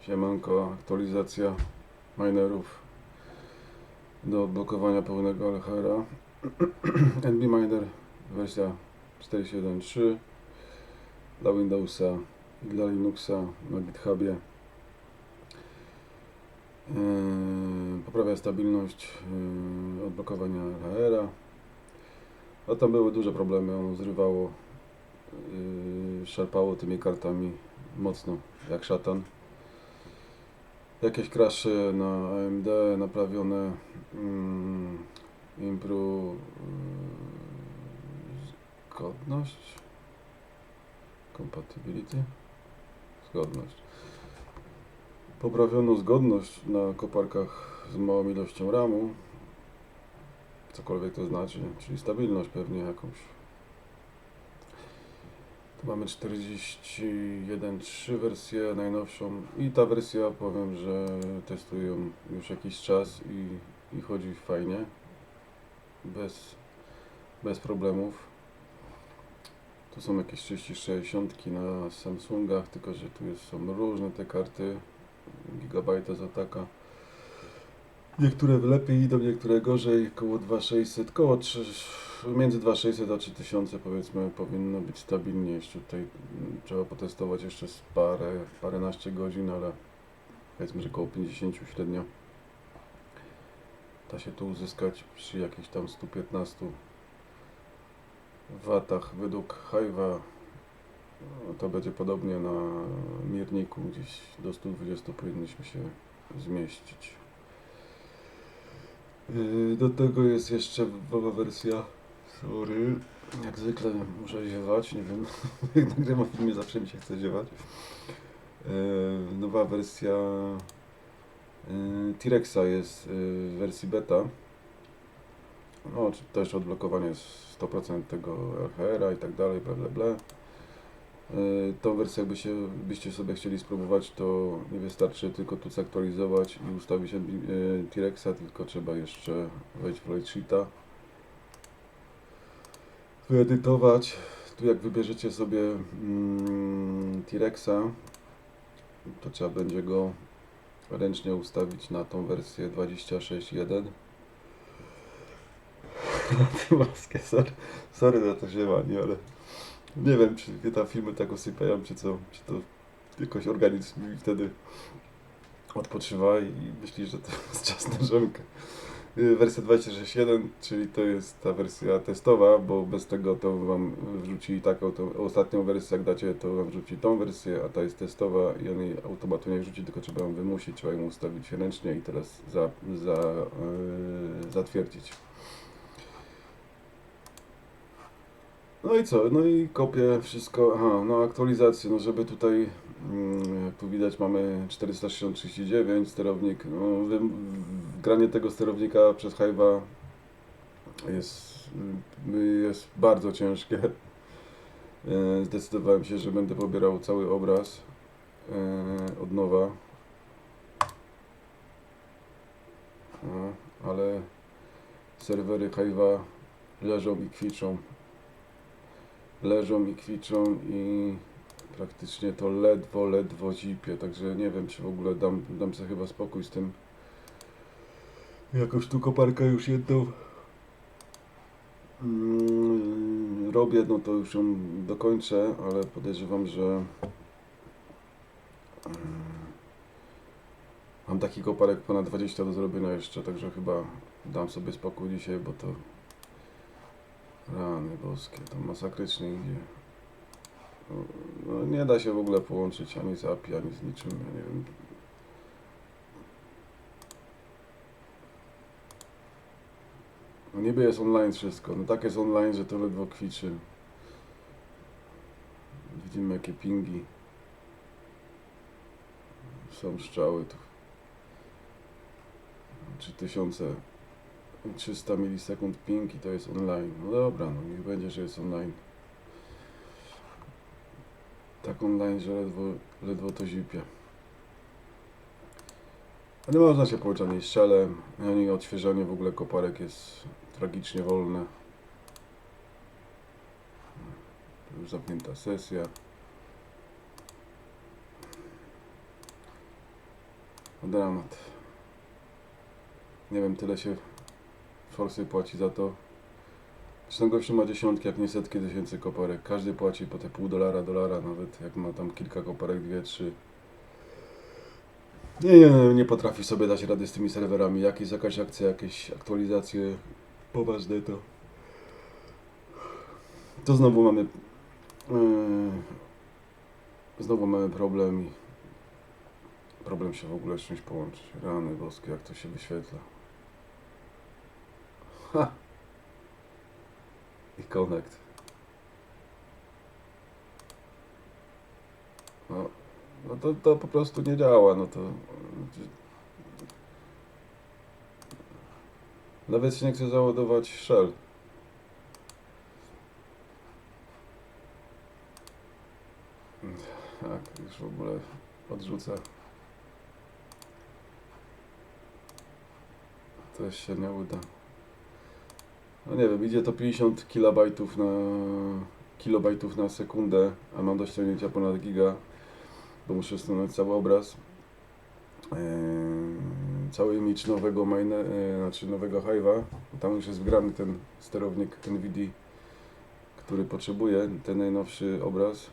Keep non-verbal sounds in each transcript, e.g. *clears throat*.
Siemanko, aktualizacja minerów do odblokowania pełnego LHR-a. *clears throat* NB Miner wersja 4.7.3 dla Windowsa i dla Linuxa na GitHubie. Yy, Poprawia stabilność yy, odblokowania LHR-a. A tam były duże problemy, ono zrywało, yy, szarpało tymi kartami mocno, jak szatan. Jakieś crashe na AMD naprawione, mm, impru, yy, zgodność, compatibility, zgodność. Poprawiono zgodność na koparkach z małą ilością RAMu, cokolwiek to znaczy, czyli stabilność pewnie jakąś. Tu mamy 41.3 wersję najnowszą i ta wersja powiem, że testuję już jakiś czas i, i chodzi fajnie, bez, bez problemów. Tu są jakieś 3060 na Samsungach, tylko że tu są różne te karty, gigabajta z ataka. Niektóre lepiej idą, niektóre gorzej, koło 2600, koło 3, między 2600 a 3000 powiedzmy powinno być stabilnie. Jeszcze tutaj mm, trzeba potestować jeszcze z parę, paręnaście godzin, ale powiedzmy, że koło 50 średnio. Da się tu uzyskać przy jakichś tam 115 watach według Hive'a. No, to będzie podobnie na mierniku, gdzieś do 120 powinniśmy się zmieścić. Yy, Do tego jest jeszcze nowa wersja. Sorry. Jak zwykle muszę ziewać, nie wiem. *laughs* Jak nagrywam filmie zawsze mi się chce ziewać. Yy, Nowa wersja yy, T-Rexa jest w wersji beta. No, czy też odblokowanie jest 100% tego LHR-a i tak dalej, bla bla bla. Yy, Tą wersję jakby się, byście sobie chcieli spróbować, to nie wystarczy tylko tu zaktualizować i ustawić yy, T-Rexa, tylko trzeba jeszcze wejść w Lightsheeta, wyedytować. Tu jak wybierzecie sobie mm, T-Rexa, to trzeba będzie go ręcznie ustawić na tą wersję 26.1. Na maskę, sorry, sorry za to ziewanie, ale nie wiem, czy tam filmy tak usypiają, czy co, czy to jakoś organizm wtedy odpoczywa i myśli, że to jest czas na żonkę. Y, Wersja 26.1, czyli to jest ta wersja testowa, bo bez tego to wam wrzuci taką ostatnią wersję, jak dacie, to wam wrzuci tą wersję, a ta jest testowa i on jej automatu wrzuci, tylko trzeba ją wymusić, trzeba ją ustawić ręcznie i teraz za, za, yy, zatwierdzić. No i co? No i kopię wszystko. Aha, no aktualizacje, no żeby tutaj mm, jak tu widać mamy 460-39 sterownik. No, wy, granie tego sterownika przez Hive'a jest, y, jest bardzo ciężkie. E, Zdecydowałem się, że będę pobierał cały obraz e, od nowa. No, ale serwery Hive'a leżą i kwiczą leżą i kwiczą i praktycznie to ledwo, ledwo zipie, także nie wiem, czy w ogóle dam, dam sobie chyba spokój z tym. Jakoś tu koparkę już jedną mm, robię, no to już ją dokończę, ale podejrzewam, że mm, mam taki koparek ponad 20 do zrobienia jeszcze, także chyba dam sobie spokój dzisiaj, bo to Rany boskie, to masakrycznie idzie. No, no, nie da się w ogóle połączyć ani z API, ani z niczym, ja nie wiem. No niby jest online wszystko, no tak jest online, że to ledwo kwiczy. Widzimy jakie pingi. Są strzały tu. 3000 300 milisekund ping i to jest online. No dobra, no niech będzie, że jest online. Tak online, że ledwo, ledwo to zipie. Ale można się połączyć ani strzelem, ani odświeżanie w ogóle koparek jest tragicznie wolne. Już zamknięta sesja. Dramat. Nie wiem, tyle się forsy płaci za to. Zresztą gościu ma dziesiątki, jak nie setki tysięcy koparek. Każdy płaci po te pół dolara, dolara, nawet jak ma tam kilka koparek, dwie, trzy. Nie, nie, nie, potrafi sobie dać rady z tymi serwerami. Jak jest jakaś akcja, jakieś aktualizacje poważne, to to znowu mamy yy, znowu mamy problem i problem się w ogóle z czymś połączyć. Rany boskie, jak to się wyświetla. Ha! I connect. No, no to, to po prostu nie działa, no to... Nawet się nie chce załadować shell. Tak, już w ogóle odrzucę. To się nie uda. No nie wiem, idzie to 50 kilobajtów na kilobajtów na sekundę, a mam do ściągnięcia ponad giga, bo muszę ściągnąć cały obraz. Eee, cały image nowego mine, e, znaczy nowego Hive'a. Tam już jest wgrany ten sterownik NVIDIA, który potrzebuje, ten najnowszy obraz.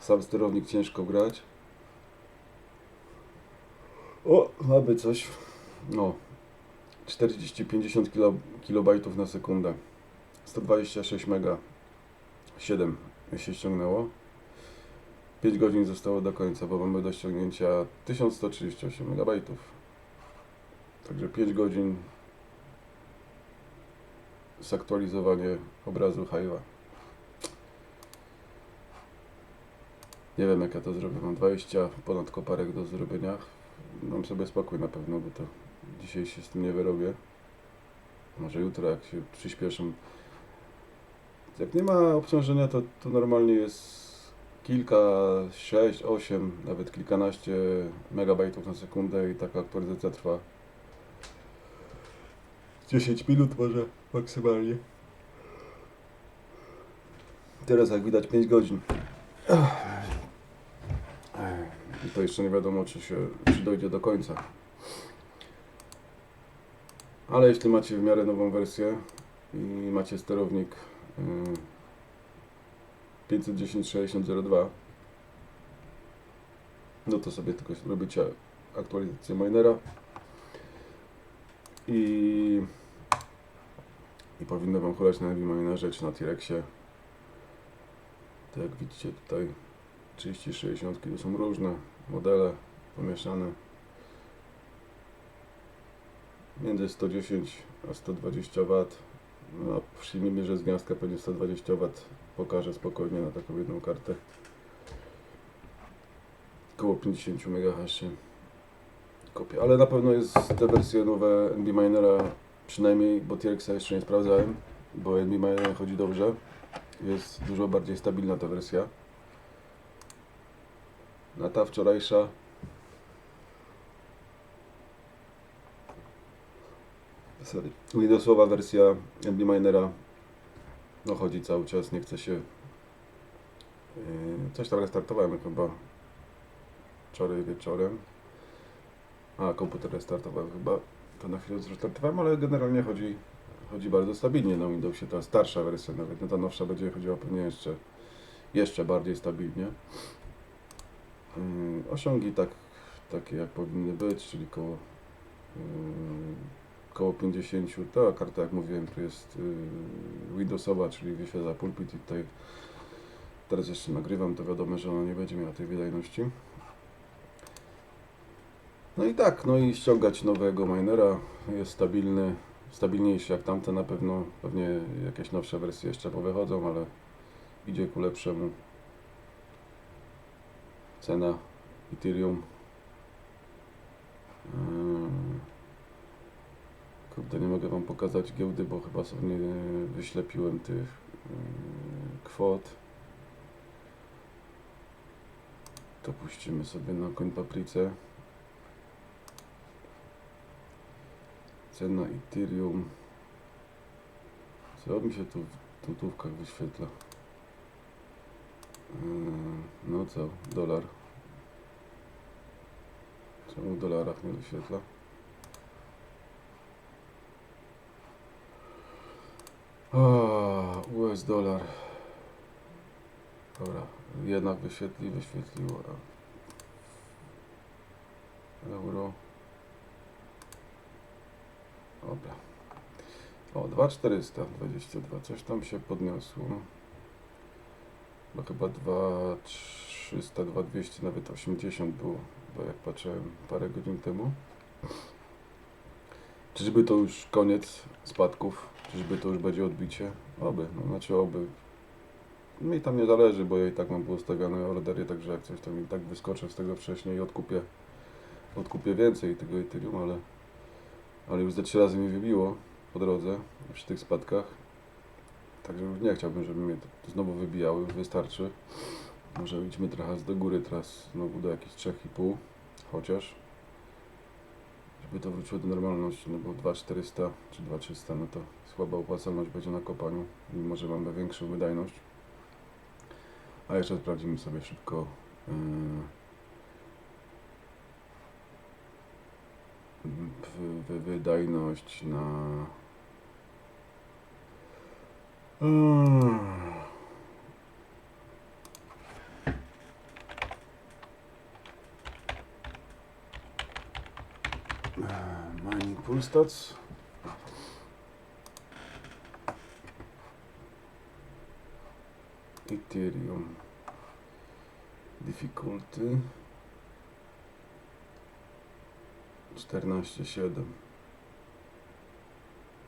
Sam sterownik ciężko grać. O, mamy coś. No. 40-50 kilo, kilobajtów na sekundę. 126 mega. 7 się ściągnęło. 5 godzin zostało do końca, bo mamy do ściągnięcia 1138 megabajtów. Także 5 godzin zaktualizowanie obrazu Hive'a. Nie wiem jak ja to zrobię. Mam 20 ponad koparek do zrobienia. Mam sobie spokój na pewno, bo to dzisiaj się z tym nie wyrobię. Może jutro jak się przyspieszę. Jak nie ma obciążenia to, to normalnie jest kilka, 6, 8, nawet kilkanaście megabajtów na sekundę i taka aktualizacja trwa 10 minut może maksymalnie. Teraz jak widać 5 godzin. I to jeszcze nie wiadomo, czy się czy dojdzie do końca. Ale jeśli macie w miarę nową wersję i macie sterownik yy, 510-6002, no to sobie tylko robicie aktualizację minera i, i powinno Wam hulać na Minerze czy na T-Rexie. Tak jak widzicie tutaj 30-60 to są różne modele pomieszane między 110 a 120 W no, przyjmijmy, że z gniazdka pewnie 120 W pokaże spokojnie na taką jedną kartę. Około 50 MHz się kopie, ale na pewno jest te wersje nowe NB Minera przynajmniej, bo T-Rexa jeszcze nie sprawdzałem bo NB Miner chodzi dobrze. Jest dużo bardziej stabilna ta wersja. Na ta wczorajsza sorry, wersja MD Minera no chodzi cały czas, nie chce się yy, coś tam restartowałem chyba wczoraj wieczorem. A komputer restartowałem chyba to na chwilę zrestartowałem, ale generalnie chodzi chodzi bardzo stabilnie na Windowsie, ta starsza wersja nawet, no ta nowsza będzie chodziła pewnie jeszcze jeszcze bardziej stabilnie. Yy, osiągi tak, takie jak powinny być, czyli koło, yy, koło 50. Ta karta, jak mówiłem, tu jest yy, Windowsowa, czyli wyświetla pulpit i tutaj teraz jeszcze nagrywam, to wiadomo, że ona nie będzie miała tej wydajności. No i tak, no i ściągać nowego minera, jest stabilny, stabilniejszy jak tamte na pewno, pewnie jakieś nowsze wersje jeszcze powychodzą, ale idzie ku lepszemu cena Ethereum. Yy, Kurde, nie mogę Wam pokazać giełdy, bo chyba sobie nie wyślepiłem tych yy, kwot. To puścimy sobie na koń paprice. Cena Ethereum. Co mi się tu w tutówkach wyświetla? Yy, No co, dolar. Czemu w dolarach nie wyświetla? US dolar. Dobra, jednak wyświetli, wyświetliło. Euro. Dobra. O, 2422, coś tam się podniosło. Bo chyba 2300, 2200, nawet 80 było, bo jak patrzyłem parę godzin temu. Czyżby to już koniec spadków? Czyżby to już będzie odbicie? Oby, no znaczy oby. Mi tam nie zależy, bo ja i tak mam poustawione ordery, także jak coś tam i tak wyskoczę z tego wcześniej i odkupię, odkupię więcej tego Ethereum, ale, ale już ze trzy razy mi wybiło po drodze przy tych spadkach. Także nie chciałbym, żeby mnie to znowu wybijały, wystarczy. Może idźmy trochę do góry teraz, znowu do jakichś 3,5 chociaż. To wróciło do normalności, no bo 2400 czy 2300, no to słaba opłacalność będzie na kopaniu, mimo że mamy większą wydajność. A jeszcze sprawdzimy sobie szybko yy, wydajność na Mm. Eee, Stats. Ethereum. Difficulty. 14,7.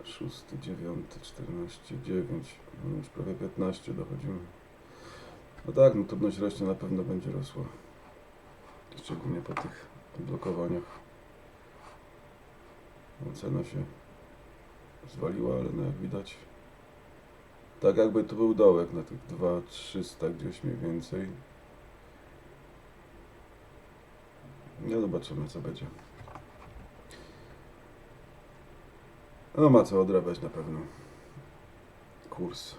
6, 9, 14, 9. No już prawie 15 dochodzimy. No tak, no trudność rośnie na pewno będzie rosła. Szczególnie po tych blokowaniach. Cena się zwaliła, ale no jak widać tak jakby tu był dołek na tych 2300 gdzieś mniej więcej. No zobaczymy co będzie. No ma co odrabiać na pewno. Kurs.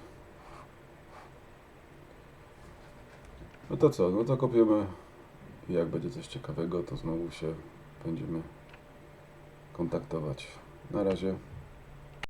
No to co, no to kopiemy. Jak będzie coś ciekawego, to znowu się będziemy kontaktować. Na razie.